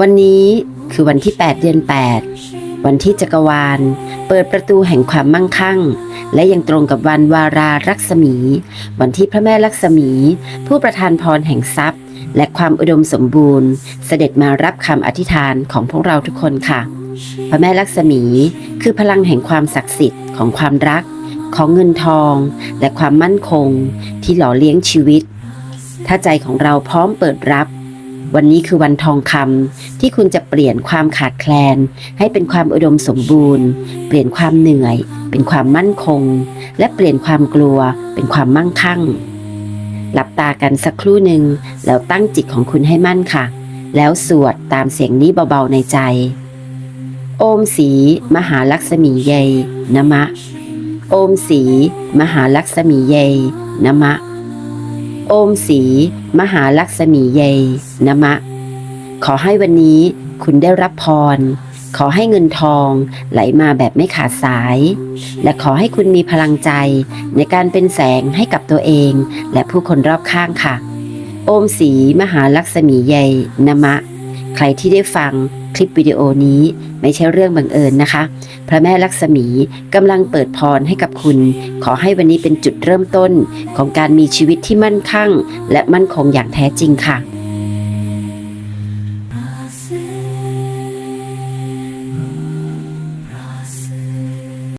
วันนี้คือวันที่ 8 เดือน 8 วันที่จักรวาล เปิดประตูแห่งความมั่งคั่ง และยังตรงกับวันวารารักษมี วันที่พระแม่ลักษมี ผู้ประทานพรแห่งทรัพย์ และความอุดมสมบูรณ์ เสด็จมารับคำอธิษฐานของพวกเราทุกคนค่ะ พระแม่ลักษมี คือพลังแห่งความศักดิ์สิทธิ์ของความรัก ของเงินทอง และความมั่นคง ที่หล่อเลี้ยงชีวิต ถ้าใจของเราพร้อมเปิดรับ วันนี้คือวันทองคำที่คุณจะเปลี่ยนความขาดแคลน ให้เป็นความอุดมสมบูรณ์ เปลี่ยนความเหนื่อย เป็นความมั่นคง และเปลี่ยนความกลัว เป็นความมั่งคั่ง หลับตากันสักครู่หนึ่งแล้วตั้งจิตของคุณให้มั่นค่ะ แล้วสวดตามเสียงนี้เบาๆในใจ โอมสี มหาลักษมีเย นะมะ โอมสี มหาลักษมีเยยนะมะ โอมสีมหาลักษมีเยยนะมะ ขอให้วันนี้คุณได้รับพร ขอให้เงินทองไหลมาแบบไม่ขาดสาย และขอให้คุณมีพลังใจในการเป็นแสงให้กับตัวเอง และผู้คนรอบข้างค่ะ โอมสีมหาลักษมีเยยนะมะ ใครที่ได้ฟังคลิปวิดีโอนี้ไม่ใช่เรื่องบังเอิญนะคะ พระแม่ลักษมีกำลังเปิดพรให้กับคุณ ขอให้วันนี้เป็นจุดเริ่มต้นของการมีชีวิตที่มั่นคั่ง และมั่นคงอย่างแท้จริงค่ะ